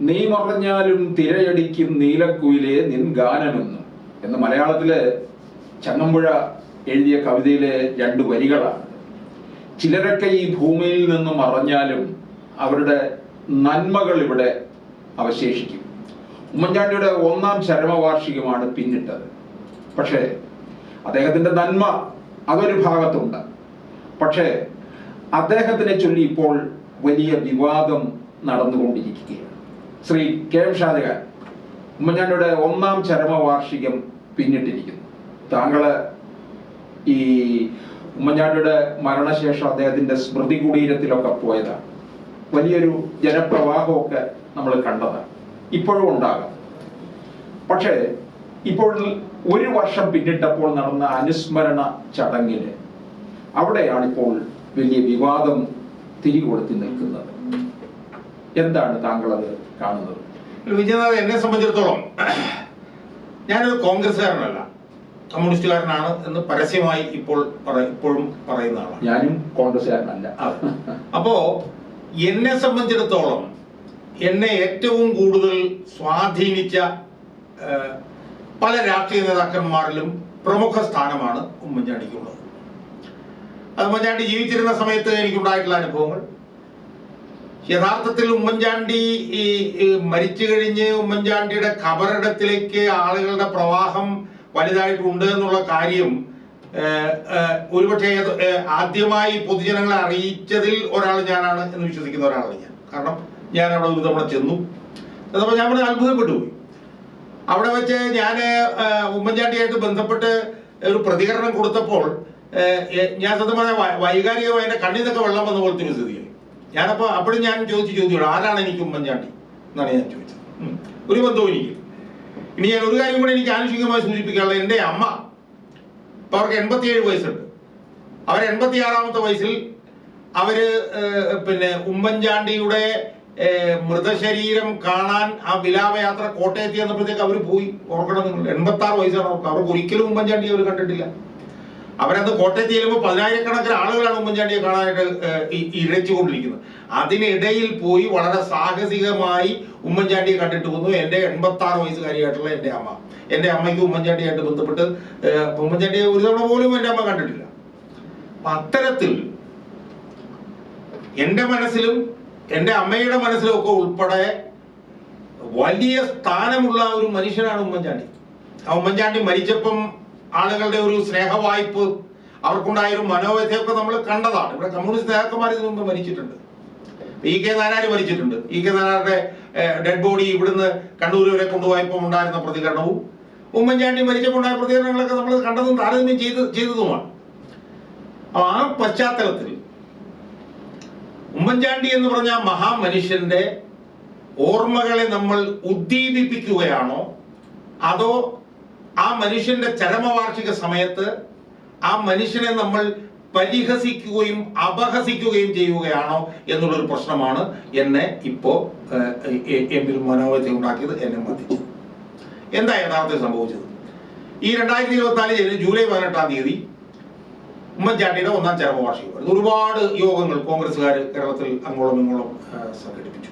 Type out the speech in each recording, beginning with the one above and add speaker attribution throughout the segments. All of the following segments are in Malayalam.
Speaker 1: നീ മറഞ്ഞാലും തിരയടിക്കും നീലക്കുയിലെ നിൻ ഗാനമെന്നും. എന്ന് മലയാളത്തിൽ ചങ്ങമ്പുഴ എഴുതിയ കവിതയിലെ രണ്ട് വരികളാണ്. ചിലരൊക്കെ ഈ ഭൂമിയിൽ നിന്നും മറഞ്ഞാലും അവരുടെ നന്മകൾ ഇവിടെ അവശേഷിക്കും. ഉമ്മൻചാണ്ടിയുടെ ഒന്നാം ചരമവാർഷികമാണ് പിന്നിട്ടത്. പക്ഷേ അദ്ദേഹത്തിന്റെ നന്മ അതൊരു ഭാഗത്തുണ്ട്. പക്ഷേ അദ്ദേഹത്തിനെ ചൊല്ലി ഇപ്പോൾ വലിയ വിവാദം നടന്നുകൊണ്ടിരിക്കുകയാണ്. ശ്രീ കെ എം ഷാജഹാൻ ഉമ്മൻചാണ്ടിയുടെ ഒന്നാം ചരമവാർഷികം പിന്നിട്ടിരിക്കുന്നു. താങ്കൾ ഈ ഉമ്മൻചാണ്ടിയുടെ മരണശേഷം അദ്ദേഹത്തിന്റെ സ്മൃതി കുടീരത്തിലൊക്കെ പോയതാണ്. വലിയൊരു ജനപ്രവാഹമൊക്കെ നമ്മൾ കണ്ടതാണ്. ഇപ്പോഴും ഉണ്ടാകാം. പക്ഷേ ഇപ്പോൾ ഒരു വർഷം പിന്നിട്ടപ്പോൾ നടന്ന അനുസ്മരണ ചടങ്ങിൽ അവിടെയാണ് ഇപ്പോൾ വലിയ വിവാദം തിരികൊടുത്തി നിൽക്കുന്നത്. എന്താണ് താങ്കൾ അത് കാണുന്നത്.
Speaker 2: വിജയനാഥ് എന്നെ സംബന്ധിച്ചിടത്തോളം ഞാനൊരു കോൺഗ്രസ്സുകാരനല്ല. കമ്മ്യൂണിസ്റ്റുകാരനാണ് എന്ന് പരസ്യമായി ഇപ്പോൾ ഇപ്പോഴും പറയുന്ന ആളാണ്.
Speaker 1: ഞാനും കോൺഗ്രസ്സുകാരനല്ല.
Speaker 2: അപ്പോ എന്നെ സംബന്ധിച്ചിടത്തോളം എന്നെ ഏറ്റവും കൂടുതൽ സ്വാധീനിച്ച പല രാഷ്ട്രീയ നേതാക്കന്മാരിലും പ്രമുഖ സ്ഥാനമാണ് ഉമ്മൻചാണ്ടിക്കുള്ളത്. അത് ഉമ്മൻചാണ്ടി ജീവിച്ചിരുന്ന സമയത്ത് എനിക്കുണ്ടായിട്ടുള്ള അനുഭവങ്ങൾ യഥാർത്ഥത്തിൽ ഉമ്മൻചാണ്ടി ഈ മരിച്ചു കഴിഞ്ഞ് ഉമ്മൻചാണ്ടിയുടെ ഖബറിടത്തിലേക്ക് ആളുകളുടെ പ്രവാഹം വലുതായിട്ടുണ്ട് എന്നുള്ള കാര്യം ഒരുപക്ഷെ ആദ്യമായി പൊതുജനങ്ങളെ അറിയിച്ചതിൽ ഒരാൾ ഞാനാണ് എന്ന് വിശ്വസിക്കുന്ന ഒരാളാണ് ഞാൻ. കാരണം ഞാൻ അവിടെ ഒരു തവണ ചെന്നു. അതപ്പോൾ ഞാൻ വളരെ അത്ഭുതപ്പെട്ടു പോയി. അവിടെ വെച്ച് ഞാൻ ഉമ്മൻചാണ്ടിയായിട്ട് ബന്ധപ്പെട്ട് ഒരു പ്രതികരണം കൊടുത്തപ്പോൾ ഞാൻ സത്യം പറഞ്ഞാൽ വൈകാരികമായി എന്റെ കണ്ണിൽ നിന്നൊക്കെ വെള്ളം വന്ന പോലത്തെ ഒരു സ്ഥിതിയായി ഞാനപ്പോൾ അപ്പോഴും ഞാൻ ചോദിച്ചു ചോദിച്ചോളൂ ആരാണ് എനിക്ക് ഉമ്മൻചാണ്ടി എന്നാണ് ഞാൻ ചോദിച്ചത്. ഒരു ബന്ധവും എനിക്ക്. ഇനി ഞാൻ ഒരു കാര്യം കൂടെ എനിക്ക് ആനുഷികമായി സൂചിപ്പിക്കാനുള്ളത് എന്റെ അമ്മ. ഇപ്പൊ അവർക്ക് എൺപത്തിയേഴ് വയസ്സുണ്ട്. അവർ എൺപത്തിയാറാമത്തെ വയസ്സിൽ അവർ പിന്നെ ഉമ്മൻചാണ്ടിയുടെ മൃതശരീരം കാണാൻ ആ വിലാപയാത്ര കോട്ടയത്ത് ചെന്നപ്പോഴത്തേക്ക് അവർ പോയി. ഓർക്കണം നിങ്ങൾ എൺപത്തി ആറ് വയസ്സാണ് അവർക്ക്. അവർക്ക് ഒരിക്കലും ഉമ്മൻചാണ്ടി അവർ കണ്ടിട്ടില്ല. അവരന്ന് കോട്ടയത്ത് ചെല്ലുമ്പോൾ പതിനായിരക്കണക്കിന് ആളുകളാണ് ഉമ്മൻചാണ്ടിയെ കാണാനായിട്ട് ഏഹ്, ഇ- ഇരച്ചുകൊണ്ടിരിക്കുന്നത് അതിനിടയിൽ പോയി വളരെ സാഹസികമായി ഉമ്മൻചാണ്ടിയെ കണ്ടിട്ട് വന്നു. എന്റെ എൺപത്തി ആറ് വയസ്സുകാരിയായിട്ടുള്ള എന്റെ അമ്മ. എന്റെ അമ്മയ്ക്ക് ഉമ്മൻചാണ്ടിയായിട്ട് ബന്ധപ്പെട്ട് ഉമ്മൻചാണ്ടിയെ ഒരു തവണ പോലും എന്റെ അമ്മ കണ്ടിട്ടില്ല. അപ്പൊ അത്തരത്തിൽ എന്റെ മനസ്സിലും എന്റെ അമ്മയുടെ മനസ്സിലും ഒക്കെ ഉൾപ്പെടെ വലിയ സ്ഥാനമുള്ള ഒരു മനുഷ്യനാണ് ഉമ്മൻചാണ്ടി. ആ ഉമ്മൻചാണ്ടി മരിച്ചപ്പം ആളുകളുടെ ഒരു സ്നേഹവായ്പ് അവർക്കുണ്ടായ ഒരു മനോവ്യഥയൊക്കെ നമ്മൾ കണ്ടതാണ്. ഇവിടെ കമ്മ്യൂണിസ്റ്റ് നേതാക്കന്മാർ ഇതിനു മരിച്ചിട്ടുണ്ട്. ഇ കെ നായനാര് മരിച്ചിട്ടുണ്ട്. ഇ കെ നാരായണന്റെ ഡെഡ് ബോഡി ഇവിടുന്ന് കണ്ണൂർ വരെ കൊണ്ടുപോയപ്പോൾ ഉണ്ടായിരുന്ന പ്രതികരണവും ഉമ്മൻചാണ്ടി മരിച്ചപ്പോൾ ഉണ്ടായ പ്രതികരണങ്ങളൊക്കെ നമ്മൾ കണ്ടതും താരതമ്യം ചെയ്ത് ചെയ്തതുമാണ്. ആ പശ്ചാത്തലത്തിൽ ഉമ്മൻചാണ്ടി എന്ന് പറഞ്ഞ മഹാമനുഷ്യന്റെ ഓർമ്മകളെ നമ്മൾ ഉദ്ദീപിപ്പിക്കുകയാണോ? അതോ ആ മനുഷ്യന്റെ ചരമവാർഷിക സമയത്ത് ആ മനുഷ്യനെ നമ്മൾ പരിഹസിക്കുകയും അപഹസിക്കുകയും ചെയ്യുകയാണോ എന്നുള്ളൊരു പ്രശ്നമാണ് എന്നെ ഇപ്പോ എം എന്നിൽ മനോവധി ഉണ്ടാക്കിയത് എന്നെ മതിച്ചു. എന്താ യഥാർത്ഥത്തിൽ സംഭവിച്ചത്? ഈ രണ്ടായിരത്തി ഇരുപത്തിനാല് ജൂലൈ പതിനെട്ടാം തീയതി ഉമ്മൻചാണ്ടിയുടെ ഒന്നാം ചരമവാർഷികം ഒരുപാട് യോഗങ്ങൾ കോൺഗ്രസ്സുകാർ കേരളത്തിൽ അങ്ങോളം ഇങ്ങോളം സംഘടിപ്പിച്ചു.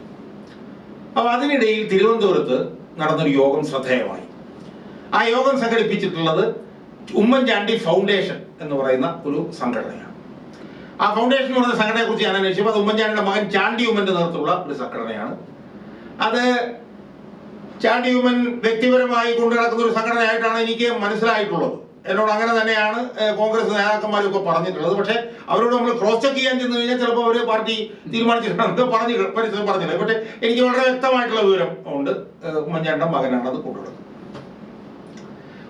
Speaker 2: അപ്പൊ അതിനിടയിൽ തിരുവനന്തപുരത്ത് നടന്നൊരു യോഗം ശ്രദ്ധേയമായി. ആ യോഗം സംഘടിപ്പിച്ചിട്ടുള്ളത് ഉമ്മൻചാണ്ടി ഫൗണ്ടേഷൻ എന്ന് പറയുന്ന ഒരു സംഘടനയാണ്. ആ ഫൗണ്ടേഷൻ എന്ന് പറയുന്ന സംഘടനയെ കുറിച്ച് ഞാൻ അന്വേഷിച്ചപ്പോൾ അത് ഉമ്മൻചാണ്ടിയുടെ മകൻ ചാണ്ടി ഉമ്മന്റെ നേതൃത്വമുള്ള ഒരു സംഘടനയാണ്. അത് ചാണ്ടി ഉമ്മൻ വ്യക്തിപരമായി കൊണ്ടു നടക്കുന്ന ഒരു സംഘടനയായിട്ടാണ് എനിക്ക് മനസ്സിലായിട്ടുള്ളത്. എന്നോട് അങ്ങനെ തന്നെയാണ് കോൺഗ്രസ് നേതാക്കന്മാരൊക്കെ പറഞ്ഞിട്ടുള്ളത്. പക്ഷേ അവരോട് നമ്മൾ ക്രോസ് ചെക്ക് ചെയ്യാൻ ചെന്ന് കഴിഞ്ഞാൽ ചിലപ്പോൾ അവർ പാർട്ടി തീരുമാനിച്ചിട്ടുണ്ട് പറഞ്ഞു പരിസരം പറഞ്ഞില്ല പക്ഷേ എനിക്ക് വളരെ വ്യക്തമായിട്ടുള്ള വിവരം ഉണ്ട്. ഉമ്മൻചാണ്ടിയുടെ മകനാണ് അത് കൊണ്ടുനടക്കുന്നത്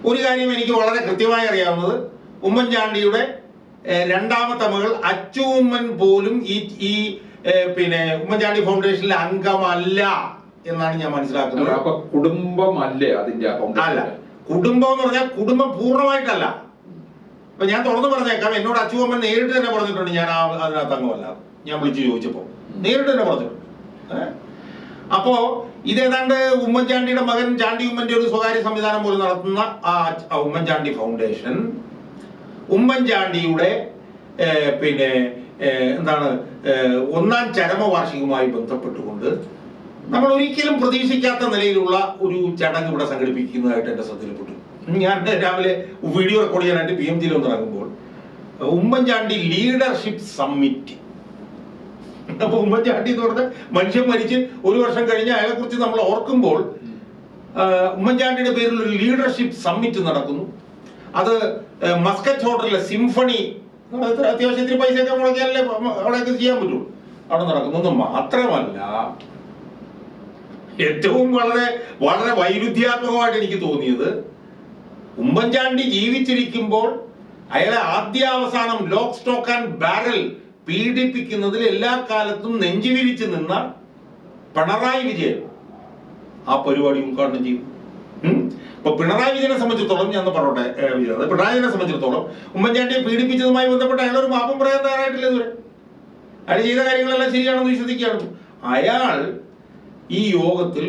Speaker 2: ഒരു കാര്യം എനിക്ക് വളരെ കൃത്യമായി അറിയാവുന്നത്. ഉമ്മൻചാണ്ടിയുടെ ഏഹ്, രണ്ടാമത്തെ മകൾ അച്ചുമ്മൻ പോലും ഈ ഈ ഏഹ്, പിന്നെ ഉമ്മൻചാണ്ടി ഫൗണ്ടേഷനിലെ അംഗമല്ല എന്നാണ് ഞാൻ മനസ്സിലാക്കുന്നത്.
Speaker 1: അപ്പൊ കുടുംബമല്ലേ അതിന്റെ
Speaker 2: അല്ല കുടുംബം എന്ന് പറഞ്ഞാൽ കുടുംബം പൂർണമായിട്ടല്ല. അപ്പൊ ഞാൻ തുറന്നു പറഞ്ഞേക്കാം എന്നോട് അച്ചുവമ്മൻ നേരിട്ട് തന്നെ പറഞ്ഞിട്ടുണ്ട് ഞാൻ അതിനകത്ത് അംഗമല്ല. ഞാൻ വിളിച്ചു ചോദിച്ചപ്പോ. നേരിട്ട് തന്നെ പറഞ്ഞിട്ടുണ്ട്. ഏ? അപ്പോ ഇത് ഇതേതാണ്ട് ഉമ്മൻചാണ്ടിയുടെ മകൻ ചാണ്ടി ഉമ്മന്റെ ഒരു സ്വകാര്യ സംവിധാനം പോലും നടത്തുന്ന ആ ഉമ്മൻചാണ്ടി ഫൗണ്ടേഷൻ ഉമ്മൻചാണ്ടിയുടെ പിന്നെ എന്താണ് ഒന്നാം ഒന്നാം ചരമവാർഷികവുമായി ബന്ധപ്പെട്ടുകൊണ്ട് നമ്മൾ ഒരിക്കലും പ്രതീക്ഷിക്കാത്ത നിലയിലുള്ള ഒരു ചടങ്ങ് ഇവിടെ സംഘടിപ്പിക്കുന്നതായിട്ട് എന്റെ ശ്രദ്ധയിൽപ്പെട്ടു. ഞാൻ രാവിലെ വീഡിയോ റെക്കോർഡ് ചെയ്യാനായിട്ട് പി എം ജിയിൽ ഒന്ന് ഇറങ്ങുമ്പോൾ ഉമ്മൻചാണ്ടി ലീഡർഷിപ്പ് സമ്മിറ്റ് അപ്പൊ ഉമ്മൻചാണ്ടി എന്ന് പറഞ്ഞ മനുഷ്യൻ മരിച്ച് ഒരു വർഷം കഴിഞ്ഞ് അയാളെ കുറിച്ച് നമ്മൾ ഓർക്കുമ്പോൾ ഉമ്മൻചാണ്ടിയുടെ പേരിൽ ഒരു ലീഡർഷിപ്പ് സമ്മിറ്റ് നടക്കുന്നു. അത് മസ്കറ്റ് ഹോട്ടലിലെ സിംഫണി അത്യാവശ്യത്തിന് പൈസ ഒക്കെ മുടക്കിയാലേ അവിടെയൊക്കെ ചെയ്യാൻ പറ്റുള്ളൂ. അവിടെ നടക്കുന്നു. മാത്രമല്ല ഏറ്റവും വളരെ വളരെ വൈരുദ്ധ്യാത്മകമായിട്ട് എനിക്ക് തോന്നിയത് ഉമ്മൻചാണ്ടി ജീവിച്ചിരിക്കുമ്പോൾ അയാളെ ആദ്യാവസാനം ലോക്ക് സ്റ്റോക്ക് ആൻഡ് ബാരൽ പീഡിപ്പിക്കുന്നതിൽ എല്ലാ കാലത്തും നെഞ്ചുവിരിച്ച് നിന്ന പിണറായി വിജയൻ ആ പരിപാടി ഉദ്ഘാടനം ചെയ്യും. ഇപ്പൊ പിണറായി വിജയനെ സംബന്ധിച്ചിടത്തോളം ഞാൻ പറയട്ടെ പിണറായി വിജയനെ സംബന്ധിച്ചിടത്തോളം ഉമ്മൻചാണ്ടിയെ പീഡിപ്പിച്ചതുമായി ബന്ധപ്പെട്ട് അയാൾ ഒരു മാപ്പം പറയാൻ തയ്യാറായിട്ടില്ല ഇതുവരെ. അയാൾ ചെയ്ത കാര്യങ്ങളെല്ലാം ശരിയാണെന്ന് വിശ്വസിക്കുകയാണ്. അയാൾ ഈ യോഗത്തിൽ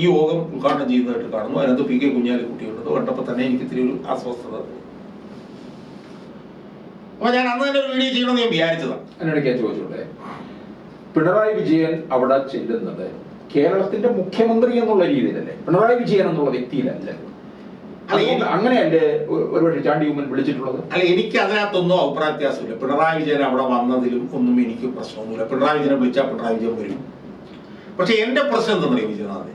Speaker 2: ഈ യോഗം ഉദ്ഘാടനം ചെയ്യുന്നതായിട്ട് കാണുന്നു. അതിനകത്ത് പി കെ കുഞ്ഞാലിക്കുട്ടിയുള്ളത് കണ്ടപ്പോൾ തന്നെ എനിക്ക് ഇത്തിരി ഒരു അസ്വസ്ഥത. അപ്പൊ ഞാൻ അന്ന് തന്നെ ഒരു വീഡിയോ ചെയ്യണമെന്ന് ഞാൻ വിചാരിച്ചതാണ്
Speaker 1: അതിനിടയ്ക്ക് ഞാൻ ചോദിച്ചോട്ടെ പിണറായി വിജയൻ അവിടെ ചെല്ലുന്നത് കേരളത്തിന്റെ മുഖ്യമന്ത്രി എന്നുള്ള രീതിയിലല്ലേ? പിണറായി വിജയൻ എന്നുള്ള വ്യക്തിയിലല്ല. അങ്ങനെയല്ലേ ഒരുപക്ഷെ ചാണ്ടി ഉമ്മൻ വിളിച്ചിട്ടുള്ളത്?
Speaker 2: അല്ല എനിക്ക് അതിനകത്തൊന്നും അഭിപ്രായ വ്യത്യാസമില്ല പിണറായി വിജയൻ അവിടെ വന്നതിലും ഒന്നും എനിക്ക് പ്രശ്നമൊന്നുമില്ല. പിണറായി വിജയനെ വിളിച്ചാൽ പിണറായി വിജയൻ വരും. പക്ഷെ എന്റെ പ്രശ്നം എന്താണെന്നറിയോ വിജയനാഥ്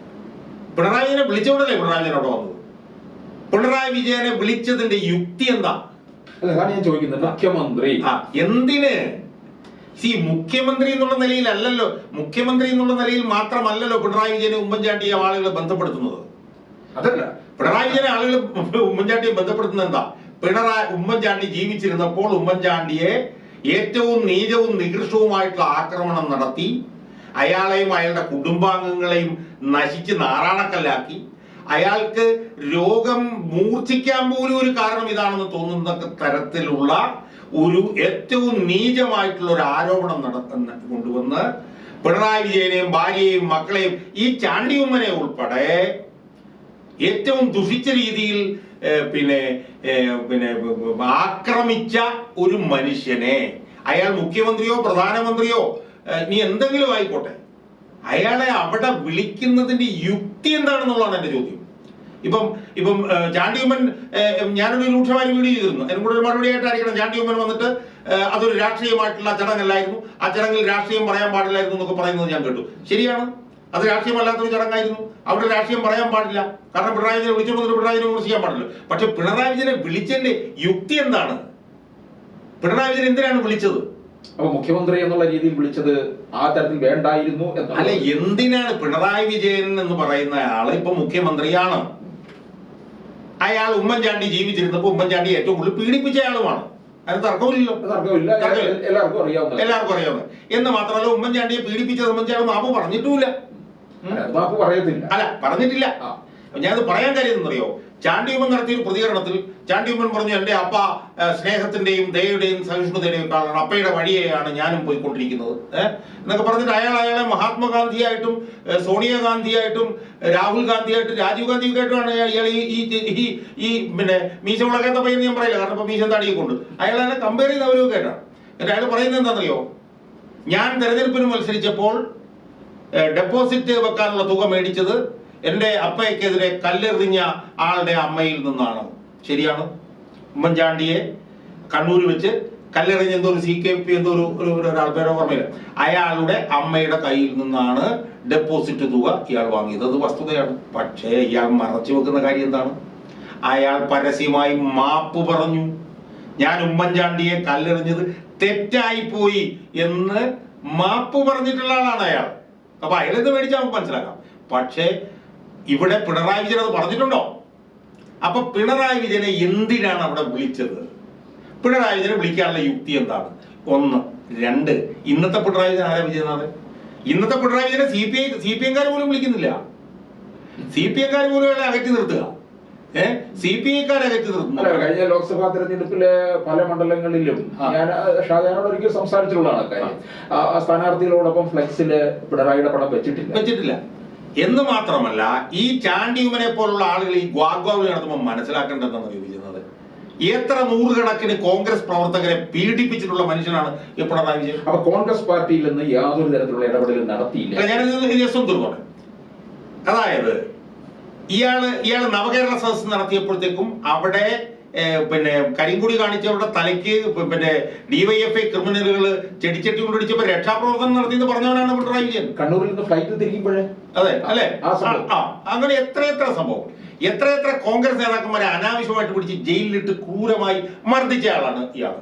Speaker 2: പിണറായി വിജയനെ വിളിച്ചോണ്ടല്ലേ പിണറായി വിജയൻ അവിടെ വന്നത്? പിണറായി വിജയനെ വിളിച്ചതിന്റെ യുക്തി എന്താ?
Speaker 1: അതാണ് ഞാൻ ചോദിക്കുന്നത്. മുഖ്യമന്ത്രി.
Speaker 2: എന്തിന്? സി മുഖ്യമന്ത്രി എന്നുള്ള നിലയിൽ അല്ലല്ലോ മുഖ്യമന്ത്രി എന്നുള്ള നിലയിൽ മാത്രമല്ലല്ലോ പിണറായി വിജയനെ ഉമ്മൻചാണ്ടിയെ ആളുകൾ ബന്ധപ്പെടുത്തുന്നത്.
Speaker 1: അതല്ല.
Speaker 2: പിണറായി വിജയനെ ആളുകൾ ഉമ്മൻചാണ്ടിയെ ബന്ധപ്പെടുത്തുന്നത് എന്താ? പിണറായി ഉമ്മൻചാണ്ടി ജീവിച്ചിരുന്നപ്പോൾ ഉമ്മൻചാണ്ടിയെ ഏറ്റവും നീചവും നികൃഷ്ടവുമായിട്ടുള്ള ആക്രമണം നടത്തി അയാളെയും അയാളുടെ കുടുംബാംഗങ്ങളെയും നശിച്ച് നാറാണക്കല്ലാക്കി അയാൾക്ക് രോഗം മൂർച്ഛിക്കാൻ പോലും ഒരു കാരണം ഇതാണെന്ന് തോന്നുന്ന തരത്തിലുള്ള ഒരു ഏറ്റവും നീചമായിട്ടുള്ള ഒരു ആരോപണം നടത്തുന്ന കൊണ്ടുവന്ന് പിണറായി വിജയനെയും ഭാര്യയെയും മക്കളെയും ഈ ചാണ്ടിയുമ്മനെ ഉൾപ്പെടെ ഏറ്റവും ദുഷിച്ച രീതിയിൽ പിന്നെ പിന്നെ ആക്രമിച്ച ഒരു മനുഷ്യനെ അയാൾ മുഖ്യമന്ത്രിയോ പ്രധാനമന്ത്രിയോ നീ എന്തെങ്കിലും ആയിക്കോട്ടെ. അയാളെ അവിടെ വിളിക്കുന്നതിന്റെ യുക്തി എന്താണെന്നുള്ളതാണ് എന്റെ ചോദ്യം. ഇപ്പം ഇപ്പം ചാണ്ടിയുമ്മൻ ഞാനൊരു രൂക്ഷമായ വീഡിയോ ചെയ്തിരുന്നു. അതിനും കൂടെ ഒരു മറുപടി ആയിട്ട് ആയിട്ടായിരിക്കണം ചാണ്ടിയുമ്മൻ വന്നിട്ട് ഏഹ്, അതൊരു രാഷ്ട്രീയമായിട്ടുള്ള ചടങ്ങല്ലായിരുന്നു. ആ ചടങ്ങിൽ രാഷ്ട്രീയം പറയാൻ പാടില്ലായിരുന്നു എന്നൊക്കെ പറയുന്നത് ഞാൻ കേട്ടു. ശരിയാണ്. അത് രാഷ്ട്രീയമല്ലാത്തൊരു ചടങ്ങായിരുന്നു. അവിടെ രാഷ്ട്രീയം പറയാൻ പാടില്ല. കാരണം പിണറായി വിജയനെ വിളിച്ചുകൊണ്ട് പിണറായി വിജയനെ വിമർശിക്കാൻ പാടില്ല. പക്ഷെ പിണറായി വിജയനെ വിളിച്ചതിന്റെ യുക്തി എന്താണ്? പിണറായി വിജയൻ എന്തിനാണ് വിളിച്ചത്?
Speaker 1: അപ്പൊ മുഖ്യമന്ത്രി എന്നുള്ള രീതിയിൽ വിളിച്ചത് ആ തരത്തിൽ വേണ്ടായിരുന്നു
Speaker 2: അല്ല എന്തിനാണ് പിണറായി വിജയൻ എന്ന് പറയുന്ന ആൾ ഇപ്പൊ മുഖ്യമന്ത്രിയാണ്? അയാൾ ഉമ്മൻചാണ്ടി ജീവിച്ചിരുന്നപ്പോ ഉമ്മൻചാണ്ടി ഏറ്റവും കൂടുതൽ പീഡിപ്പിച്ച ആളുമാണ്. അതിന് തർക്കമില്ലല്ലോ.
Speaker 1: തർക്കമില്ല.
Speaker 2: തർക്കമില്ല.
Speaker 1: എല്ലാവർക്കും അറിയാവുന്ന
Speaker 2: എല്ലാവർക്കും അറിയാവുന്നത്. എന്ന് മാത്രമല്ല ഉമ്മൻചാണ്ടിയെ പീഡിപ്പിച്ച സംബന്ധിച്ച് അയാൾ മാപ്പ് പറഞ്ഞിട്ടുമില്ല.
Speaker 1: മാപ്പ് പറയത്തില്ല.
Speaker 2: അല്ല പറഞ്ഞിട്ടില്ല. ഞാനത് പറയാൻ കാര്യം എന്നറിയോ ചാണ്ടിയുമ്മൻ നടത്തിയ ഒരു പ്രതികരണത്തിൽ ചാണ്ടിയുമ്മൻ പറഞ്ഞു എന്റെ അപ്പ സ്നേഹത്തിന്റെയും ദയയുടെയും സഹിഷ്ണുതയുടെയും കാരണം അപ്പയുടെ വഴിയെയാണ് ഞാനും പോയിക്കൊണ്ടിരിക്കുന്നത്. എന്നൊക്കെ പറഞ്ഞിട്ട് അയാൾ അയാളെ മഹാത്മാഗാന്ധിയായിട്ടും സോണിയാഗാന്ധിയായിട്ടും രാഹുൽ ഗാന്ധിയായിട്ടും രാജീവ് ഗാന്ധിയൊക്കെ ആയിട്ടുമാണ് അയാൾ ഈ ഈ ഈ പിന്നെ മീശ വിളക്കാത്ത പയ്യെന്ന് ഞാൻ പറയില്ല. കാരണം ഇപ്പൊ മീശ താടിയെ കൊണ്ട് അയാൾ അയാളെ കമ്പയർ ചെയ്യുന്നവരൊക്കെ ആയിട്ടാണ്. എന്നിട്ട് അയാൾ പറയുന്നത് എന്താണെന്നറിയോ? ഞാൻ തെരഞ്ഞെടുപ്പിന് മത്സരിച്ചപ്പോൾ ഡെപ്പോസിറ്റ് വെക്കാനുള്ള തുക മേടിച്ചത് എന്റെ അപ്പയ്ക്കെതിരെ കല്ലെറിഞ്ഞ ആളുടെ അമ്മയിൽ നിന്നാണ്. ശരിയാണ്. ഉമ്മൻചാണ്ടിയെ കണ്ണൂർ വെച്ച് കല്ലെറിഞ്ഞ എന്തോ ഒരു സി കെ പി എന്തോ ഒരു ഒരാൾ പേരെ ഓർമ്മയില്ല. അയാളുടെ അമ്മയുടെ കയ്യിൽ നിന്നാണ് ഡെപ്പോസിറ്റ് തുക ഇയാൾ വാങ്ങിയത്. അത് വസ്തുതയാണ്. പക്ഷേ ഇയാൾ മറച്ചു വെക്കുന്ന കാര്യം എന്താണ്? അയാൾ പരസ്യമായി മാപ്പ് പറഞ്ഞു. ഞാൻ ഉമ്മൻചാണ്ടിയെ കല്ലെറിഞ്ഞത് തെറ്റായി പോയി എന്ന് മാപ്പ് പറഞ്ഞിട്ടുള്ള ആളാണ് അയാൾ. അപ്പൊ അയാളെന്ത് മേടിച്ചാൽ നമുക്ക് മനസ്സിലാക്കാം. പക്ഷേ ഇവിടെ പിണറായി വിജയൻ അത് പറഞ്ഞിട്ടുണ്ടോ? അപ്പൊ പിണറായി വിജയനെ എന്തിനാണ് അവിടെ വിളിച്ചത്? പിണറായി വിജയനെ വിളിക്കാനുള്ള യുക്തി എന്താണ്? ഒന്ന്. രണ്ട്. ഇന്നത്തെ പിണറായി വിജയൻ ആരാ വിജയനാഥൻ ഇന്നത്തെ പിണറായി വിജയനെ C P I C P എംകാർ പോലും വിളിക്കുന്നില്ല. സി പി എംകാർ പോലും അയാളെ അകറ്റി നിർത്തുക. ഏഹ് സി പി ഐക്കാരെ അകറ്റി നിർത്തുന്നു.
Speaker 1: കഴിഞ്ഞ ലോക്സഭാ തെരഞ്ഞെടുപ്പിലെ പല മണ്ഡലങ്ങളിലും. ഞാൻ ഷാജഹാനോട് ഒരിക്കൽ സംസാരിച്ചിട്ടുള്ളതാണ് കാര്യം. സ്ഥാനാർത്ഥികളോടൊപ്പം ഫ്ലെക്സിൽ പിണറായിയുടെ പടം വെച്ചിട്ടില്ല.
Speaker 2: വെച്ചിട്ടില്ല. എന്ന് മാത്രമല്ല ഈ ചാണ്ടിയുമനെ പോലുള്ള ആളുകൾ ഈ ഗ്വാഗ്വാവിൽ നടത്തുമ്പോൾ മനസ്സിലാക്കേണ്ടതെന്നാണ് ചോദിക്കുന്നത്. എത്ര നൂറുകണക്കിന് കോൺഗ്രസ് പ്രവർത്തകരെ പീഡിപ്പിച്ചിട്ടുള്ള മനുഷ്യനാണ് ഈ പിണറായി വിജയൻ?
Speaker 1: അപ്പൊ കോൺഗ്രസ് പാർട്ടിയിൽ നിന്ന് യാതൊരു തരത്തിലുള്ള ഇടപെടലും നടത്തിയില്ല.
Speaker 2: ഞാനിത് ജസ്റ്റ് തീർന്നോട്ടെ അതായത് ഇയാൾ ഇയാൾ നവകേരള സദസ് നടത്തിയപ്പോഴത്തേക്കും അവിടെ പിന്നെ കരിങ്കുടി കാണിച്ചവരുടെ തലയ്ക്ക് പിന്നെ ഡിവൈഎഫ്ഐ ക്രിമിനലുകൾ ചെടിച്ചട്ടി കൊണ്ടിടിച്ചപ്പോ രക്ഷാപ്രവർത്തനം നടത്തിയെന്ന് പറഞ്ഞവനാണ് പിണറായി വിജയൻ
Speaker 1: കണ്ണൂരിൽ നിന്ന് ഫ്ലൈറ്റ് തിരിക്കുമ്പോഴേ
Speaker 2: അതെ അല്ലെ?
Speaker 1: ആ
Speaker 2: അങ്ങനെ എത്ര എത്ര സംഭവം. എത്ര എത്ര കോൺഗ്രസ് നേതാക്കന്മാരെ അനാവശ്യമായിട്ട് പിടിച്ച് ജയിലിലിട്ട് ക്രൂരമായി മർദ്ദിച്ച ആളാണ് ഇയാൾ.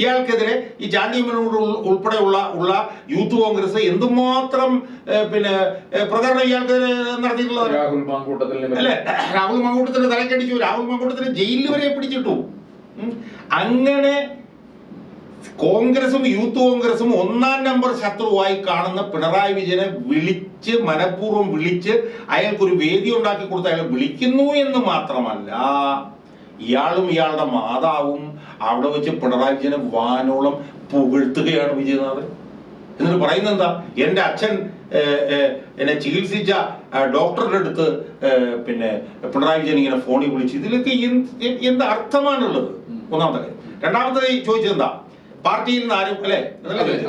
Speaker 2: ഇയാൾക്കെതിരെ ഈ ജാൻഡിമനോട് ഉൾപ്പെടെയുള്ള ഉള്ള യൂത്ത് കോൺഗ്രസ് എന്തുമാത്രം പിന്നെ പ്രചരണം ഇയാൾക്കെതിരെ നടത്തിയിട്ടുള്ളത്?
Speaker 1: രാഹുൽ മാങ്കൂട്ടത്തിൽ
Speaker 2: അല്ലെ? രാഹുൽ മങ്കൂട്ടത്തിന് തലക്കടിച്ചു. രാഹുൽ മങ്കൂട്ടത്തിന് ജയിലിൽ വരെ പിടിച്ചിട്ടു. അങ്ങനെ കോൺഗ്രസും യൂത്ത് കോൺഗ്രസും ഒന്നാം നമ്പർ ശത്രുവായി കാണുന്ന പിണറായി വിജയനെ വിളിച്ച് മനഃപൂർവം വിളിച്ച് അയാൾക്കൊരു വേദി ഉണ്ടാക്കി കൊടുത്ത് അയാൾ വിളിക്കുന്നു എന്ന് മാത്രമല്ല ഇയാളും ഇയാളുടെ മാതാവും അവിടെ വെച്ച് പിണറായി വിജയനെ വാനോളം പുകഴ്ത്തുകയാണ് വിജയനാഥ് എന്നിട്ട് പറയുന്നത് എന്താ എന്റെ അച്ഛൻ എന്നെ ചികിത്സിച്ച ഡോക്ടറുടെ അടുത്ത് പിന്നെ പിണറായി വിജയൻ ഇങ്ങനെ ഫോണിൽ വിളിച്ചു ഇതിലൊക്കെ എന്ത് അർത്ഥമാണുള്ളത്? ഒന്നാമത്തെ കാര്യം. രണ്ടാമത്തെ ചോദിച്ചത് എന്താ പാർട്ടിയിൽ നിന്ന് ആരും അല്ലെ?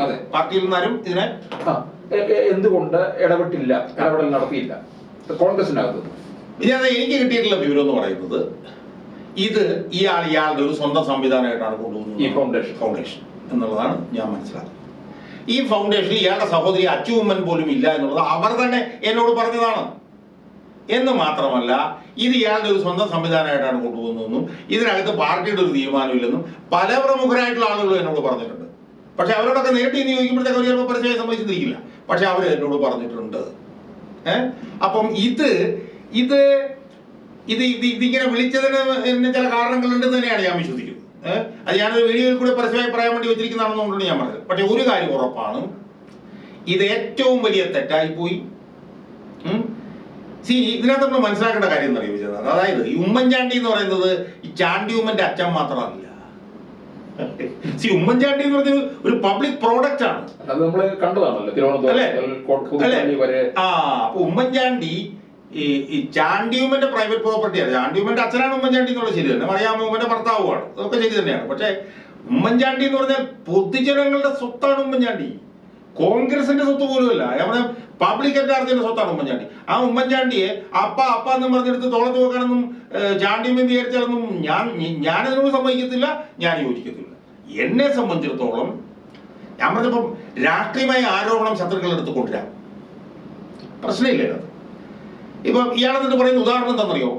Speaker 1: അതെ?
Speaker 2: പാർട്ടിയിൽ നിന്ന് ആരും ഇതിനെ
Speaker 1: എന്തുകൊണ്ട് ഇടപെട്ടില്ല? ഇടപെടൽ നടത്തിയില്ല. കോൺഗ്രസിനകത്ത്.
Speaker 2: ഇതിനകത്ത് എനിക്ക് കിട്ടിയിട്ടുള്ള വിവരം എന്ന് പറയുന്നത് ഇത് ഇയാൾ ഇയാളുടെ ഒരു സ്വന്തം സംവിധാനമായിട്ടാണ് കൊണ്ടുപോകുന്നത്
Speaker 1: ഈ ഫൗണ്ടേഷൻ.
Speaker 2: ഫൗണ്ടേഷൻ എന്നുള്ളതാണ് ഞാൻ മനസ്സിലാക്കുന്നത്. ഈ ഫൗണ്ടേഷനിൽ ഇയാളുടെ സഹോദരി അച്ചുമ്മൻ പോലും ഇല്ല എന്നുള്ളത് അവർ തന്നെ എന്നോട് പറഞ്ഞതാണ്. എന്ന് മാത്രമല്ല ഇത് ഇയാളുടെ ഒരു സ്വന്തം സംവിധാനമായിട്ടാണ് കൊണ്ടുപോകുന്നതെന്നും ഇതിനകത്ത് പാർട്ടിയുടെ ഒരു തീരുമാനമില്ലെന്നും പല പ്രമുഖരായിട്ടുള്ള ആളുകൾ എന്നോട് പറഞ്ഞിട്ടുണ്ട്. പക്ഷെ അവരോടൊക്കെ നേരിട്ട് ഇനി ചോദിക്കുമ്പോഴത്തേക്ക് അവർ ചിലപ്പോൾ പരസ്യമായി സമ്മതിച്ചിരിക്കില്ല പക്ഷെ അവർ എന്നോട് പറഞ്ഞിട്ടുണ്ട്. ഏഹ് അപ്പം ഇത് ഇത് ഇത് ഇത് ഇതിങ്ങനെ വിളിച്ചതിന് ചില കാരണങ്ങളുണ്ടെന്ന് തന്നെയാണ് ഞാൻ വിശ്വസിക്കുന്നത്. ഏഹ് അത് ഞാനൊരു വീഡിയോയിൽ കൂടെ പരസ്യമായി പറയാൻ വേണ്ടി വെച്ചിരിക്കുന്നതാണെന്നുകൊണ്ടാണ് ഞാൻ പറഞ്ഞത്. പക്ഷെ ഒരു കാര്യം ഉറപ്പാണ്. ഇത് ഏറ്റവും വലിയ തെറ്റായി പോയി. സി ഇതിനകത്ത് നമ്മൾ മനസ്സിലാക്കേണ്ട കാര്യം എന്ന് അറിയുന്നത് അതായത് ഈ ഉമ്മൻചാണ്ടി എന്ന് പറയുന്നത് ഈ ചാണ്ടി ഉമ്മന്റെ അച്ഛൻ മാത്രമല്ല. സി ഉമ്മൻചാണ്ടി എന്ന് പറഞ്ഞത് ഒരു പബ്ലിക് പ്രോഡക്റ്റ് ആണ്.
Speaker 1: അത് നമ്മൾ കണ്ടതാണല്ലോ തിരുവനന്തപുരം
Speaker 2: ആ അപ്പൊ ഉമ്മൻചാണ്ടി ഈ ഈ ചാണ്ടിയുമ്മന്റെ പ്രൈവറ്റ് പ്രോപ്പർട്ടിയാണ് ചാണ്ടിയുമ്മന്റെ അച്ഛനാണ് ഉമ്മൻചാണ്ടി എന്നുള്ളത് ശരി തന്നെ. അറിയാമുമ്മന്റെ ഭർത്താവുമാണ് അതൊക്കെ ശരി തന്നെയാണ്. പക്ഷെ ഉമ്മൻചാണ്ടി എന്ന് പറഞ്ഞാൽ പൊതുജനങ്ങളുടെ സ്വത്താണ് ഉമ്മൻചാണ്ടി. കോൺഗ്രസിന്റെ സ്വത്ത് പോലുമല്ല നമ്മുടെ പബ്ലിക് അറ്റാർജിന്റെ സ്വത്താണ് ഉമ്മൻചാണ്ടി. ആ ഉമ്മൻചാണ്ടിയെ അപ്പ അപ്പ എന്ന് പറഞ്ഞെടുത്ത് തോളത്ത് വെക്കാനൊന്നും ഏഹ്, ചാണ്ടിയുമ്മൻ വിചാരിച്ചാലൊന്നും ഞാൻ ഞാനതിനോട് സമ്മതിക്കത്തില്ല ഞാൻ യോജിക്കത്തില്ല. എന്നെ സംബന്ധിച്ചിടത്തോളം ഞാൻ പറഞ്ഞപ്പം രാഷ്ട്രീയമായ ആരോപണം ശത്രുക്കളെടുത്ത് കൊണ്ടുവരാം. പ്രശ്നമില്ല ഇതിനകത്ത്. ഇപ്പൊ ഇയാളെന്നിട്ട് പറയുന്ന ഉദാഹരണം എന്താണെന്നറിയോ?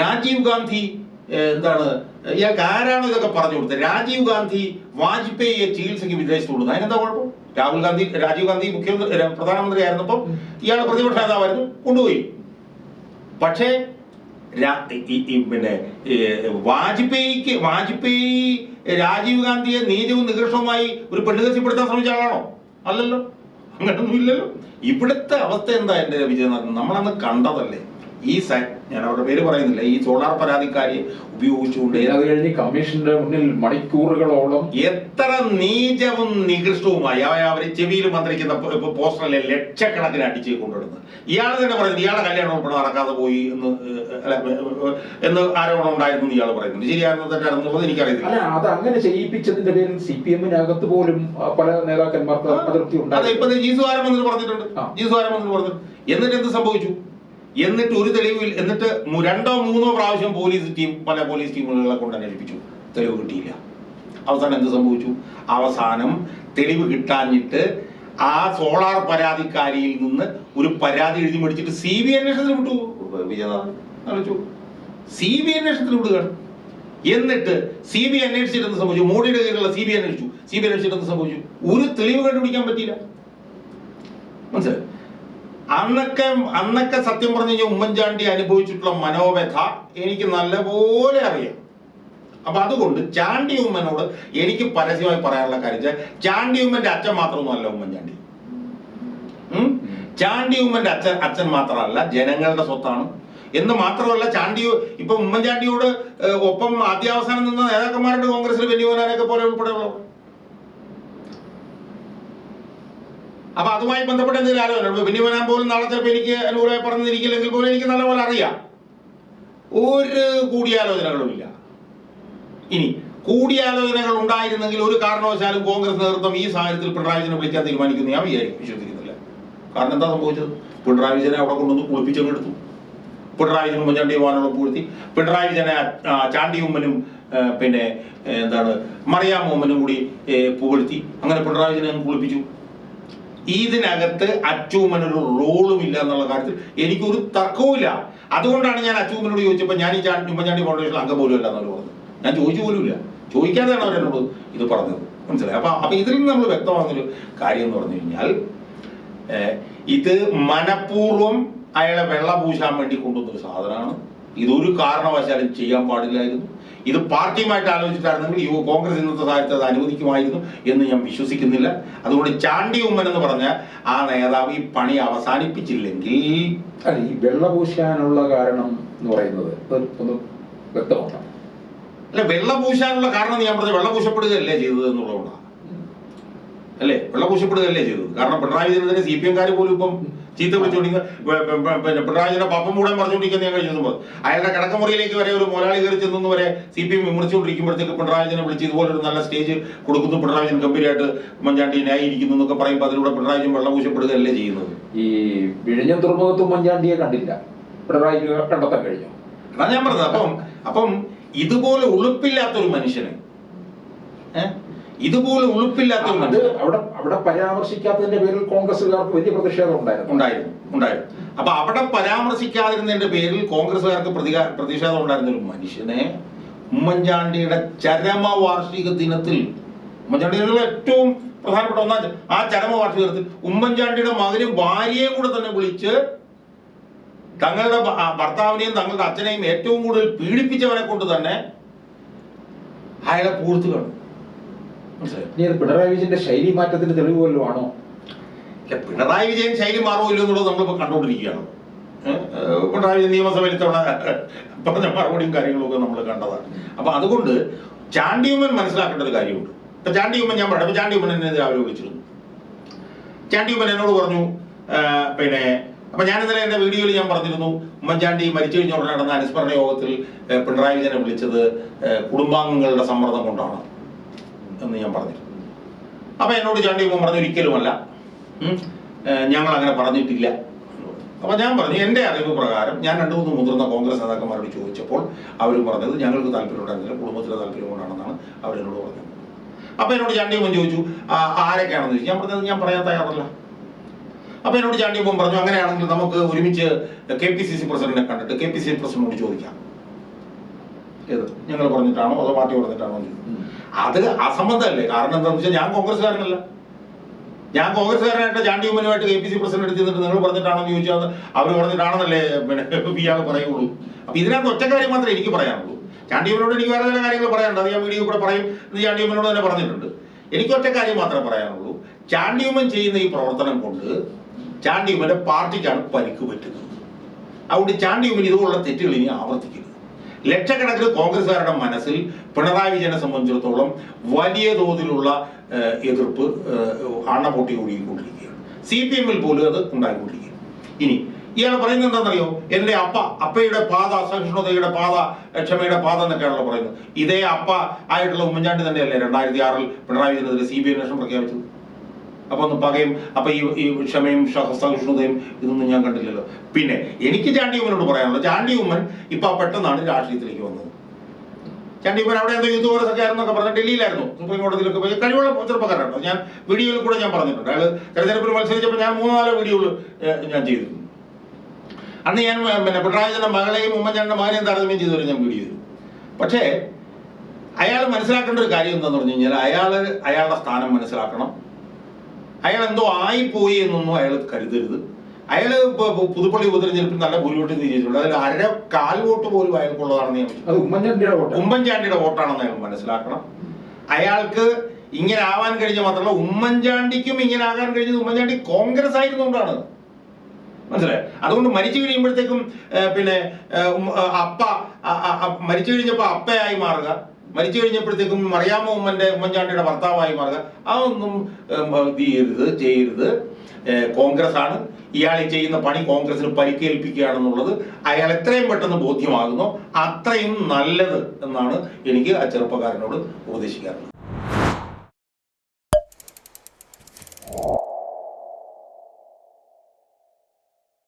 Speaker 2: രാജീവ് ഗാന്ധി എന്താണ് ഇയാൾക്ക് ആരാണ് ഇതൊക്കെ പറഞ്ഞു കൊടുത്തത്? രാജീവ് ഗാന്ധി വാജ്പേയിയെ ചികിത്സയ്ക്ക് വിദേശത്ത് കൊടുത്തു അതിനെന്താ കുഴപ്പം? രാഹുൽ ഗാന്ധി രാജീവ് ഗാന്ധി മുഖ്യമന്ത്രി പ്രധാനമന്ത്രി ആയിരുന്നപ്പം ഇയാൾ പ്രതിപക്ഷ നേതാവായിരുന്നു കൊണ്ടുപോയി. പക്ഷേ പിന്നെ വാജ്പേയിക്ക് വാജ്പേയി രാജീവ് ഗാന്ധിയെ നീതിയും നികൃഷ്ടവുമായി ഒരു പെണ്ണുകസിപ്പെടുത്താൻ ശ്രമിച്ച ആളാണോ? അല്ലല്ലോ. അങ്ങനൊന്നും ഇല്ലല്ലോ ഇവിടുത്തെ അവസ്ഥ എന്താ എന്റെ വിജയനാഥൻ? നമ്മളന്ന് കണ്ടതല്ലേ? ഈ ഞാൻ അവരുടെ പേര് പറയുന്നില്ല. ഈ സോളാർ പരാതിക്കാരിയെ ഉപയോഗിച്ചുകൊണ്ട്
Speaker 1: അത് കഴിഞ്ഞ് കമ്മീഷന്റെ മുന്നിൽ മണിക്കൂറുകളോളം
Speaker 2: എത്ര നീചവും നികൃഷ്ടവുമായി അവ അവർ ചെവിയിൽ മന്ത്രിക്കുന്ന പോസ്റ്ററിലെ ലക്ഷക്കണക്കിന് അടിച്ച് കൊണ്ടുവരുന്നത്. ഇയാൾ തന്നെ പറയുന്നത് ഇയാളുടെ കല്യാണം ഉൾപ്പെടെ നടക്കാതെ പോയി എന്ന് എന്ന് ആരോപണം ഉണ്ടായിരുന്നു ഇയാൾ പറയുന്നുണ്ട് ശരിയാണെന്ന് തെറ്റാണെന്നുള്ളത് എനിക്കറിയില്ല
Speaker 1: അല്ല അത് അങ്ങനെ ചെയ്യിപ്പിച്ചതിന്റെ പേരിൽ സി പി എമ്മിനകത്ത് പോലും പല നേതാക്കന്മാർക്ക് അതൃപ്തി
Speaker 2: അതെ ഇപ്പൊ
Speaker 1: ജീസു
Speaker 2: ജീസുവാരം മന്ത്രി പറഞ്ഞിട്ടുണ്ട്.
Speaker 1: ജീസു
Speaker 2: ജീസുവാരം മന്ത്രി പറഞ്ഞിട്ടുണ്ട്. എന്നിട്ട് എന്ത് സംഭവിച്ചു? എന്നിട്ട് ഒരു തെളിവിൽ എന്നിട്ട് രണ്ടോ മൂന്നോ പ്രാവശ്യം പോലീസ് ടീം പല പോലീസ് ടീമുകളെ കൊണ്ട് അന്വേഷിപ്പിച്ചു. തെളിവ് കിട്ടിയില്ല. അവസാനം എന്ത് സംഭവിച്ചു? അവസാനം തെളിവ് കിട്ടാഞ്ഞിട്ട് ആ സോളാർ പരാതിക്കാരിയിൽ നിന്ന് ഒരു പരാതി എഴുതി മേടിച്ചിട്ട് സി ബി അന്വേഷണത്തിന് വിട്ടു. ആലോചിച്ചു സി ബി അന്വേഷണത്തിന് വിടുകയാണ്. എന്നിട്ട് സി ബി അന്വേഷിച്ചിട്ട് എന്ത് സംഭവിച്ചു? മോഡിയുടെ കീഴിലുള്ള സി ബി അന്വേഷിച്ചു. സി ബി അന്വേഷിച്ചിട്ട് എന്ത് സംഭവിച്ചു? ഒരു തെളിവ് കണ്ടുപിടിക്കാൻ പറ്റിയില്ല. മനസ്സിലായി? അന്നൊക്കെ അന്നൊക്കെ സത്യം പറഞ്ഞു കഴിഞ്ഞാൽ ഉമ്മൻചാണ്ടി അനുഭവിച്ചിട്ടുള്ള മനോവ്യഥ എനിക്ക് നല്ലപോലെ അറിയാം. അപ്പൊ അതുകൊണ്ട് ചാണ്ടി ഉമ്മനോട് എനിക്ക് പരസ്യമായി പറയാനുള്ള കാര്യം ചാണ്ടി ഉമ്മന്റെ അച്ഛൻ മാത്രമൊന്നുമല്ല ഉമ്മൻചാണ്ടി? ചാണ്ടി ഉമ്മന്റെ അച്ഛൻ അച്ഛൻ മാത്രമല്ല ജനങ്ങളുടെ സ്വത്താണ്. എന്ന് മാത്രമല്ല ചാണ്ടി ഇപ്പൊ ഉമ്മൻചാണ്ടിയോട് ഒപ്പം ആദ്യാവസാനം നിന്ന നേതാക്കന്മാരുടെ കോൺഗ്രസിൽ ബെന്നിമോനാനൊക്കെ പോലെ ഉൾപ്പെടെയുള്ളവർ. അപ്പൊ അതുമായി ബന്ധപ്പെട്ട എന്തെങ്കിലും ആലോചന ബെന്നിമോനാൻ പോലും നാളെ ചിലപ്പോൾ എനിക്ക് അനുകൂലമായി പറഞ്ഞിരിക്കില്ലെങ്കിൽ പോലും എനിക്ക് നല്ലപോലെ അറിയാം. ഒരു കൂടിയാലോചനകളുമില്ല ഇനി കൂടിയാലോചനകൾ ഉണ്ടായിരുന്നെങ്കിൽ ഒരു കാരണവശാലും കോൺഗ്രസ് നേതൃത്വം ഈ സാഹചര്യത്തിൽ പിണറായി വിജയനെ വിളിക്കാൻ തീരുമാനിക്കുന്നു. ഞാൻ വിചാരിക്കും വിശ്വസിക്കുന്നില്ല. കാരണം എന്താ സംഭവിച്ചത്? പിണറായി വിജയനെ അവിടെ കൊണ്ടുവന്ന് കുളിപ്പിച്ചെടുത്തു പിണറായി വിജയൻ ഉമ്മൻചാണ്ടി പോകാനുള്ള പൂഴ്ത്തി. പിണറായി വിജയനെ ചാണ്ടി ഉമ്മനും പിന്നെ എന്താണ് മറിയാമ്മൂമ്മനും കൂടി പുകഴ്ത്തി. അങ്ങനെ പിണറായി വിജയനെ കുളിപ്പിച്ചു. ഇതിനകത്ത് അച്ചൂമ്മനൊരു റോളും ഇല്ല എന്നുള്ള കാര്യത്തിൽ എനിക്കൊരു തർക്കവുമില്ല. അതുകൊണ്ടാണ് ഞാൻ അച്ചൂമ്മനോട് ചോദിച്ചപ്പോൾ ഞാൻ ഈ ചാണ്ടി ഉമ്മൻചാണ്ടി ഫൗണ്ടേഷൻ അംഗം പോലും അല്ല എന്നാണ് പറഞ്ഞത്. ഞാൻ ചോദിച്ചു പോലുമില്ല. ചോദിക്കാതെയാണ് അവരെന്നോട് ഇത് പറഞ്ഞത്. മനസ്സിലായി? അപ്പൊ അപ്പൊ ഇതിൽ നിന്ന് നമ്മൾ വ്യക്തമാകുന്നൊരു കാര്യം എന്ന് പറഞ്ഞു കഴിഞ്ഞാൽ ഇത് മനഃപൂർവം അയാളെ വെള്ള പൂശാൻ വേണ്ടി കൊണ്ടുവന്നൊരു സാധനമാണ്. ഇതൊരു കാരണവശാലും ചെയ്യാൻ പാടില്ലായിരുന്നു. ഇത് പാർട്ടിയുമായിട്ട് ആലോചിച്ചിട്ടായിരുന്നെങ്കിൽ യു കോൺഗ്രസ് ഇന്നത്തെ സാഹചര്യത്തിൽ അത് അനുവദിക്കുമായിരുന്നു എന്ന് ഞാൻ വിശ്വസിക്കുന്നില്ല. അതുകൊണ്ട് ചാണ്ടി ഉമ്മൻ എന്ന് പറഞ്ഞ ആ നേതാവ് ഈ പണി അവസാനിപ്പിച്ചില്ലെങ്കിൽ
Speaker 1: അല്ല ഈ വെള്ളപൂശാനുള്ള കാരണം എന്ന് പറയുന്നത് ഒന്ന് വ്യക്തമാക്കണം.
Speaker 2: അല്ല വെള്ളപൂശാനുള്ള കാരണം ഞാൻ പറഞ്ഞ വെള്ളപൂശപ്പെടുകയല്ലേ ചെയ്തത് എന്നുള്ളതുകൊണ്ടാണ്. അല്ലേ? വെള്ള പൂശപ്പെടുകയല്ലേ ചെയ്തത്? കാരണം പിണറായി വിജയനെതിരെ സി പി എംകാർ പോലും ഇപ്പം ചീത്ത വിളിച്ചുകൊണ്ടിരിക്കുന്ന പിന്നെ പിണറായി വിജയനെ പപ്പം കൂടെ പറഞ്ഞുകൊണ്ടിരിക്കുന്ന ഞാൻ കഴിഞ്ഞപ്പോൾ അയാളുടെ കിടക്കമുറിയിലേക്ക് വരെ ഒരു മുതലാളി കയറി ചെന്നു വരെ സി പി എം വിമർശിച്ചുകൊണ്ടിരിക്കുമ്പോഴത്തേക്ക് പിണറായി വിജയനെ വിളിച്ച് ഇതുപോലെ ഒരു നല്ല സ്റ്റേജ് കൊടുക്കുന്നു. പിണറായി വിജയൻ ഗംഭീരമായിട്ട് ഉമ്മൻചാണ്ടി ന്യായീകരിക്കുന്നു എന്നൊക്കെ പറയുമ്പോൾ അതിലൂടെ പിണറായി വിജയൻ വെള്ളം പൂശപ്പെടുകയല്ലേ ചെയ്യുന്നത്?
Speaker 1: ഈ വിഴിഞ്ഞം തുറമുഖത്ത് ഉമ്മൻചാണ്ടിയെ കണ്ടില്ല. പിണറായി കണ്ടെത്താൻ കഴിഞ്ഞു.
Speaker 2: ഞാൻ പറഞ്ഞത്. അപ്പം അപ്പം ഇതുപോലെ ഉളുപ്പില്ലാത്തൊരു മനുഷ്യന് ഏ? ഇതുപോലെ ഉളുപ്പില്ലാത്ത
Speaker 1: അവിടെ അവിടെ പരാമർശിക്കാത്തതിന്റെ പേരിൽ കോൺഗ്രസുകാർക്ക് വലിയ പ്രതിഷേധം ഉണ്ടായിരുന്നു.
Speaker 2: ഉണ്ടായിരുന്നു ഉണ്ടായിരുന്നു. അപ്പൊ അവിടെ പരാമർശിക്കാതിരുന്നതിന്റെ പേരിൽ കോൺഗ്രസുകാർക്ക് പ്രതികാ പ്രതിഷേധം ഉണ്ടായിരുന്ന ഒരു മനുഷ്യനെ ഉമ്മൻചാണ്ടിയുടെ ചരമ വാർഷിക ദിനത്തിൽ ഉമ്മൻചാണ്ടിയുടെ ഏറ്റവും പ്രധാനപ്പെട്ട ഒന്നാ ആ ചരമ വാർഷിക ദിനത്തിൽ ഉമ്മൻചാണ്ടിയുടെ മകനും ഭാര്യയെ കൂടെ തന്നെ വിളിച്ച് തങ്ങളുടെ ഭർത്താവിനെയും തങ്ങളുടെ അച്ഛനെയും ഏറ്റവും കൂടുതൽ പീഡിപ്പിച്ചവനെ കൊണ്ട് തന്നെ അയാളെ പൂർത്തി മനസ്സിലായോ
Speaker 1: ഇനി അത് പിണറായി വിജയന്റെ ശൈലി മാറ്റത്തിന്റെ തെളിവ് വല്ലതും ആണോ?
Speaker 2: പിണറായി വിജയൻ ശൈലി മാറുമോ എന്നുള്ളത് നമ്മളിപ്പോൾ കണ്ടുകൊണ്ടിരിക്കുകയാണ്. പിണറായി വിജയൻ നിയമസഭയിൽ തവണ പറഞ്ഞ മറുപടിയും കാര്യങ്ങളും ഒക്കെ നമ്മൾ കണ്ടതാണ്. അപ്പൊ അതുകൊണ്ട് ചാണ്ടിയുമ്മൻ മനസ്സിലാക്കേണ്ട ഒരു കാര്യമുണ്ട്. ഇപ്പൊ ചാണ്ടിയുമ്മൻ ഞാൻ പറയാം ചാണ്ടിയമ്മൻ ചാണ്ടിയുമ്മൻ എന്നെ രാവിലെ വിളിച്ചിരുന്നു. ചാണ്ടിയുമ്മൻ എന്നോട് പറഞ്ഞു പിന്നെ അപ്പൊ ഞാൻ ഇന്നലെ എന്റെ വീഡിയോയിൽ ഞാൻ പറഞ്ഞിരുന്നു ഉമ്മൻചാണ്ടി മരിച്ചു കഴിഞ്ഞ ഉടനെ നടന്ന അനുസ്മരണ യോഗത്തിൽ പിണറായി വിജയനെ വിളിച്ചത് കുടുംബാംഗങ്ങളുടെ സമ്മർദ്ദം കൊണ്ടാണ്. എന്ന് ഞാൻ പറഞ്ഞിരുന്നു അപ്പൊ എന്നോട് ചാണ്ടിയുമ്മൻ പറഞ്ഞു ഒരിക്കലുമല്ല. ഞങ്ങൾ അങ്ങനെ പറഞ്ഞിട്ടില്ല. അപ്പൊ ഞാൻ പറഞ്ഞു എന്റെ അറിവ് പ്രകാരം ഞാൻ രണ്ടു മൂന്ന് മുതിർന്ന കോൺഗ്രസ് നേതാക്കന്മാരോട് ചോദിച്ചപ്പോൾ അവർ പറഞ്ഞത് ഞങ്ങൾക്ക് താല്പര്യം ഉണ്ടായിരുന്നില്ല കുടുംബത്തിലെ താല്പര്യം കൊണ്ടാണെന്നാണ് അവരെന്നോട് പറഞ്ഞത്. അപ്പൊ എന്നോട് ചാണ്ടിയമ്മൻ ചോദിച്ചു "ആ, ആരൊക്കെയാണെന്ന് ചോദിച്ചു? ഞാൻ പറഞ്ഞത് ഞാൻ പറയാൻ തയ്യാറല്ല. അപ്പൊ എന്നോട് ചാണ്ടിയമ്മൻ പറഞ്ഞു അങ്ങനെയാണെങ്കിൽ നമുക്ക് ഒരുമിച്ച് കെ പി സി സി പ്രസിഡന്റിനെ കണ്ടിട്ട് കെ പി സി സി പ്രസിഡന്റിനോട് ചോദിക്കാം. ഏത്? ഞങ്ങൾ പറഞ്ഞിട്ടാണോ അതോ പാർട്ടി പറഞ്ഞിട്ടാണോ. അത് അസംബന്ധമല്ലേ? കാരണം എന്താണെന്ന് വെച്ചാൽ ഞാൻ കോൺഗ്രസ്സുകാരനല്ല. ഞാൻ കോൺഗ്രസ്സുകാരനായിട്ട് ചാണ്ടി ഉമ്മനുമായിട്ട് കെ പി സി പ്രസിഡന്റ് എടുത്തിട്ട് നിങ്ങൾ പറഞ്ഞിട്ടാണോ എന്ന് ചോദിച്ചാൽ അവർ പറഞ്ഞിട്ടാണെന്നല്ലേ പിന്നെ ഇയാൾ പറയുള്ളൂ. അപ്പൊ ഇതിനകത്ത് ഒറ്റ കാര്യം മാത്രമേ എനിക്ക് പറയാനുള്ളൂ. ചാണ്ടി ഉമ്മനോട് എനിക്ക് വേറെ ചില കാര്യങ്ങൾ പറയാനുണ്ട്. അത് ഞാൻ വീഡിയോ കൂടെ പറയും എന്ന് ചാണ്ടി ഉമ്മനോട് തന്നെ പറഞ്ഞിട്ടുണ്ട്. എനിക്ക് ഒറ്റ കാര്യം മാത്രമേ പറയാനുള്ളൂ. ചാണ്ടി ഉമ്മൻ ചെയ്യുന്ന ഈ പ്രവർത്തനം കൊണ്ട് ചാണ്ടി ഉമ്മന്റെ പാർട്ടിക്കാണ് പരിക്ക് പറ്റുന്നത്. അതുകൊണ്ട് ചാണ്ടി ഉമ്മൻ ഇതുപോലുള്ള തെറ്റുകൾ ഇനി ആവർത്തിക്കരുത് ലക്ഷക്കണക്കിന് കോൺഗ്രസ്സുകാരുടെ മനസ്സിൽ പിണറായി വിജയനെ സംബന്ധിച്ചിടത്തോളം വലിയ തോതിലുള്ള എതിർപ്പ് അണപൊട്ടി അണ പൊട്ടി ഒഴുകിക്കൊണ്ടിരിക്കുകയാണ് സി പി എമ്മിൽ പോലും അത് ഉണ്ടായിക്കൊണ്ടിരിക്കുകയാണ്. ഇനി ഇയാൾ പറയുന്നത് എന്താണെന്നറിയോ? എന്റെ അപ്പ അപ്പയുടെ പാത അസഹിഷ്ണുതയുടെ പാത ക്ഷമയുടെ പാത എന്നൊക്കെയാണല്ലോ പറയുന്നത്. ഇതേ അപ്പ ആയിട്ടുള്ള ഉമ്മൻചാണ്ടി തന്നെയല്ലേ രണ്ടായിരത്തി ആറിൽ പിണറായി വിജയനെതിരെ സി ബി അന്വേഷണം പ്രഖ്യാപിച്ചത്? അപ്പൊ ഒന്ന് പകയും അപ്പൊ ഈ ഈ ക്ഷമയും സഹ- സഹിഷ്ണുതയും ഇതൊന്നും ഞാൻ കണ്ടില്ലല്ലോ. പിന്നെ എനിക്ക് ചാണ്ടി ഉമ്മനോട് പറയാനുള്ളത് ചാണ്ടി ഉമ്മൻ ഇപ്പൊ പെട്ടെന്നാണ് രാഷ്ട്രീയത്തിലേക്ക് വന്നത്. ചാണ്ടി ഉമ്മൻ അവിടെ എന്തോ യൂത്ത് കോൺഗ്രസ് ഒക്കെ ആയിരുന്നൊക്കെ പറഞ്ഞ ഡൽഹിയിലായിരുന്നു. സുപ്രീം കോടതിയിലൊക്കെ പോയി. കഴിവുള്ള ചെറുപ്പക്കാരാണ് ഞാൻ വീഡിയോയിൽ കൂടെ ഞാൻ പറഞ്ഞിട്ടുണ്ട്. അയാൾ തെരഞ്ഞെടുപ്പിൽ മത്സരിച്ചപ്പോൾ ഞാൻ മൂന്നോ നാലോ വീഡിയോകൾ ഞാൻ ചെയ്തിരുന്നു. അന്ന് ഞാൻ പിന്നെ പിണറായി വിജയന്റെ മകളെയും ഉമ്മൻചാണ്ടിന്റെ മകനെയും താരതമ്യം ചെയ്തു ഞാൻ വീഡിയോ ചെയ്തു. പക്ഷേ അയാൾ മനസ്സിലാക്കേണ്ട ഒരു കാര്യം എന്താണെന്ന് പറഞ്ഞു കഴിഞ്ഞാൽ അയാൾ അയാളുടെ സ്ഥാനം മനസ്സിലാക്കണം. അയാൾ എന്തോ ആയിപ്പോയി എന്നൊന്നും അയാൾ കരുതരുത്. അയാൾ പുതുപ്പള്ളി ഉപതെരഞ്ഞെടുപ്പിൽ നല്ല ഭൂരിപക്ഷം തിരിച്ചിട്ടുണ്ട് അതിൽ അര കാൽ വോട്ട് പോലും അയാൾക്കുള്ളതാണെന്ന് ഞാൻ
Speaker 1: അത് ഉമ്മൻചാണ്ടിയുടെ വോട്ട്
Speaker 2: ഉമ്മൻചാണ്ടിയുടെ വോട്ടാണെന്ന് അയാൾ മനസ്സിലാക്കണം. അയാൾക്ക് ഇങ്ങനെ ആവാൻ കഴിഞ്ഞ മാത്രമല്ല ഉമ്മൻചാണ്ടിക്കും ഇങ്ങനെ ആകാൻ കഴിഞ്ഞത് ഉമ്മൻചാണ്ടി കോൺഗ്രസ് ആയിരുന്നുകൊണ്ടാണ് മനസ്സിലായി? അതുകൊണ്ട് മരിച്ചു കഴിയുമ്പോഴത്തേക്കും പിന്നെ അപ്പ മരിച്ചു കഴിഞ്ഞപ്പോൾ അപ്പയായി മാറുക. മരിച്ചു കഴിഞ്ഞപ്പോഴത്തേക്കും മറിയാമ്മ ഉമ്മന്റെ ഉമ്മൻചാണ്ടിയുടെ ഭർത്താവായി മാറുക. അതൊന്നും ചെയ്യരുത് ചെയ്യരുത്. കോൺഗ്രസ് ആണ് ഇയാൾ ചെയ്യുന്ന പണി കോൺഗ്രസിന് പരിക്കേൽപ്പിക്കുകയാണെന്നുള്ളത് അയാൾ എത്രയും പെട്ടെന്ന് ബോധ്യമാകുന്നു. അത്രയും നല്ലത് എന്നാണ് എനിക്ക് ആ ചെറുപ്പക്കാരനോട് ഉപദേശിക്കാറുള്ളത്.